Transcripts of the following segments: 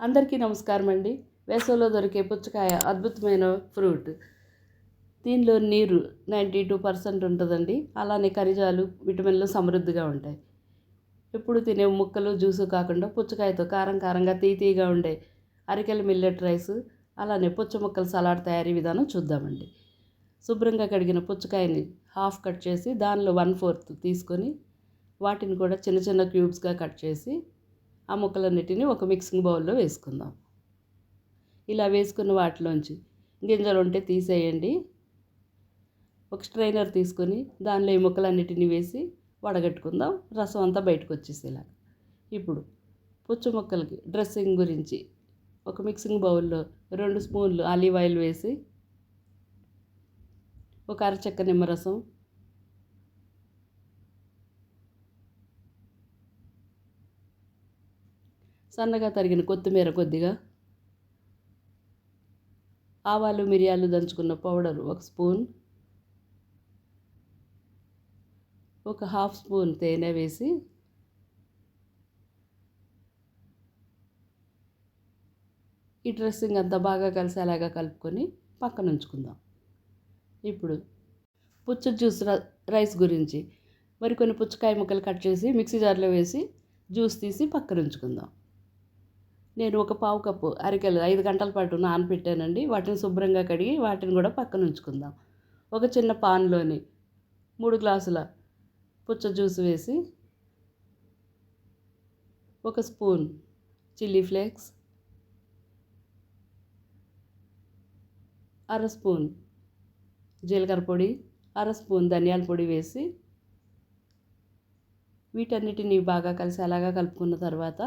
అందరికీ నమస్కారం అండి వేసవిలో దొరికే పుచ్చకాయ అద్భుతమైన ఫ్రూట్. దీనిలో నీరు నైంటీ టూ పర్సెంట్ ఉంటుందండి. అలానే ఖనిజాలు విటమిన్లు సమృద్ధిగా ఉంటాయి. ఎప్పుడు తినే ముక్కలు జ్యూసు కాకుండా పుచ్చకాయతో కారం కారంగా తీతీగా ఉండే అరికెల మిల్లెట్ రైస్ అలానే పుచ్చ ముక్కల సలాడ్ తయారీ విధానం చూద్దామండి. శుభ్రంగా కడిగిన పుచ్చకాయని హాఫ్ కట్ చేసి దానిలో వన్ ఫోర్త్ తీసుకొని వాటిని కూడా చిన్న చిన్న క్యూబ్స్గా కట్ చేసి ఆ ముక్కలన్నిటిని ఒక మిక్సింగ్ బౌల్లో వేసుకుందాం. ఇలా వేసుకున్న వాటిలోంచి గింజలు ఉంటే తీసేయండి. ఒక స్ట్రైనర్ తీసుకొని దానిలో ఈ ముక్కలన్నిటిని వేసి వడగట్టుకుందాం. రసం అంతా బయటకు వచ్చేసేలా ఇప్పుడు పుచ్చు ముక్కలకి డ్రెస్సింగ్ గురించి ఒక మిక్సింగ్ బౌల్లో రెండు స్పూన్లు ఆలివ్ ఆయిల్ వేసి ఒక అరచక్క నిమ్మరసం సన్నగా తరిగిన కొత్తిమీర కొద్దిగా. ఆవాలు మిరియాలు దంచుకున్న పౌడర్ ఒక స్పూన్. ఒక హాఫ్ స్పూన్ తేనె వేసి. ఈ డ్రెస్సింగ్ అంతా బాగా కలిసేలాగా కలుపుకొని పక్కన ఉంచుకుందాం ఇప్పుడు పుచ్చ జ్యూస్ రైస్ గురించి మరికొన్ని పుచ్చకాయ ముక్కలు కట్ చేసి మిక్సీ జార్లో వేసి జ్యూస్ తీసి పక్కన ఉంచుకుందాం నేను ఒక పావు కప్పు అరికెలు ఐదు గంటల పాటు నానబెట్టానండి వాటిని శుభ్రంగా కడిగి వాటిని కూడా పక్కన ఉంచుకుందాం. ఒక చిన్న పాన్లోని మూడు గ్లాసుల పుచ్చ జ్యూస్ వేసి ఒక స్పూన్ చిల్లీ ఫ్లేక్స్ అర స్పూన్ జీలకర్ర పొడి అర స్పూన్ ధనియాల పొడి వేసి వీటన్నిటిని బాగా కలిసి అలాగా కలుపుకున్న తర్వాత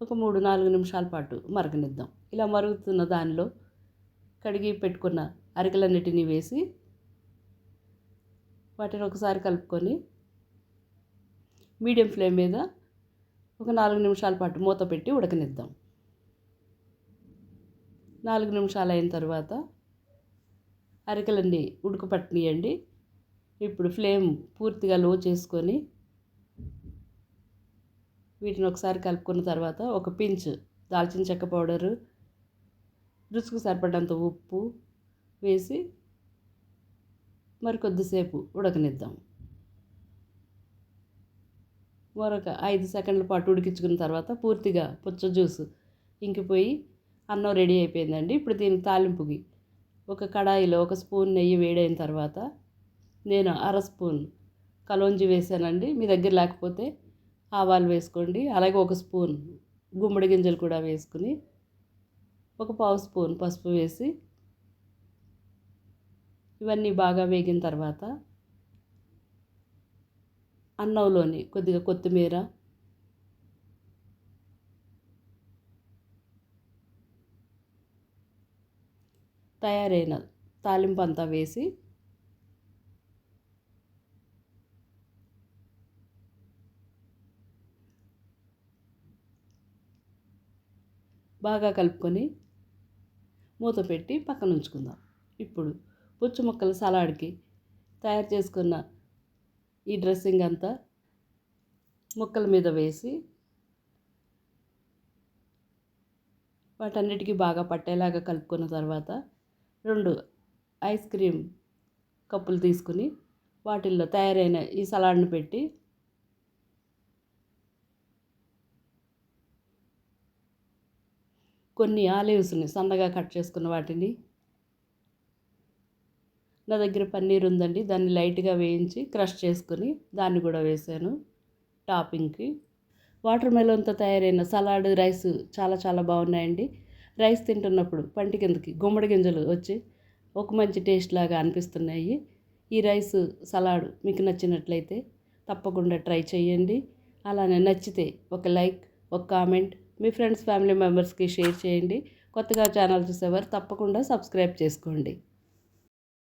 ఒక మూడు నాలుగు నిమిషాల పాటు మరగనిద్దాం. ఇలా మరుగుతున్న దానిలో కడిగి పెట్టుకున్న అరికలన్నిటిని వేసి వాటిని ఒకసారి కలుపుకొని మీడియం ఫ్లేమ్ మీద ఒక నాలుగు నిమిషాల పాటు మూత పెట్టి ఉడకనిద్దాం. నాలుగు నిమిషాలు అయిన తర్వాత అరికలన్నీ ఉడకపట్టనియండి. ఇప్పుడు ఫ్లేమ్ పూర్తిగా లో చేసుకొని వీటిని ఒకసారి కలుపుకున్న తర్వాత ఒక పించ్ దాల్చిన చెక్క పౌడరు రుచికి సరిపడంత ఉప్పు వేసి మరి కొద్దిసేపు ఉడకనిద్దాం. మరొక ఐదు సెకండ్ల పాటు ఉడికించుకున్న తర్వాత పూర్తిగా పుచ్చ జ్యూస్ ఇంకిపోయి అన్నం రెడీ అయిపోయిందండి. ఇప్పుడు దీని తాలింపుకి ఒక కడాయిలో ఒక స్పూన్ నెయ్యి వేడైన తర్వాత నేను అర స్పూన్ కలోంజి వేసానండి. మీ దగ్గర లేకపోతే ఆవాలు వేసుకోండి. అలాగే ఒక స్పూన్ గుమ్మడి గింజలు కూడా వేసుకుని ఒక పావు స్పూన్ పసుపు వేసి ఇవన్నీ బాగా వేగిన తర్వాత అన్నంలోని కొద్దిగా కొత్తిమీర తయారైన తాలింపు అంతా వేసి బాగా కలుపుకొని మూత పెట్టి పక్కన ఉంచుకుందాం. ఇప్పుడు పుచ్చు ముక్కల సలాడ్కి తయారు చేసుకున్న ఈ డ్రెస్సింగ్ అంతా ముక్కల మీద వేసి వాటన్నిటికీ బాగా పట్టేలాగా కలుపుకున్న తర్వాత రెండు ఐస్ క్రీమ్ కప్పులు తీసుకుని వాటిల్లో తయారైన ఈ సలాడ్ను పెట్టి కొన్ని ఆలివ్స్ని సన్నగా కట్ చేసుకున్న వాటిని. నా దగ్గర పన్నీర్ ఉందండి. దాన్ని లైట్గా వేయించి క్రష్ చేసుకుని దాన్ని కూడా వేసాను టాపింగ్కి. వాటర్ మెలోన్తో తయారైన సలాడ్ రైస్ చాలా చాలా బాగున్నాయండి. రైస్ తింటున్నప్పుడు పంటి కిందకి గుమ్మడి గింజలు వచ్చి ఒక మంచి టేస్ట్ లాగా అనిపిస్తున్నాయి. ఈ రైస్ సలాడ్ మీకు నచ్చినట్లయితే తప్పకుండా ట్రై చేయండి. అలానే నచ్చితే ఒక లైక్ ఒక కామెంట్ మీ ఫ్రెండ్స్ ఫ్యామిలీ మెంబర్స్కి షేర్ చేయండి. కొత్తగా ఛానల్ చూసేవారు తప్పకుండా సబ్స్క్రైబ్ చేసుకోండి.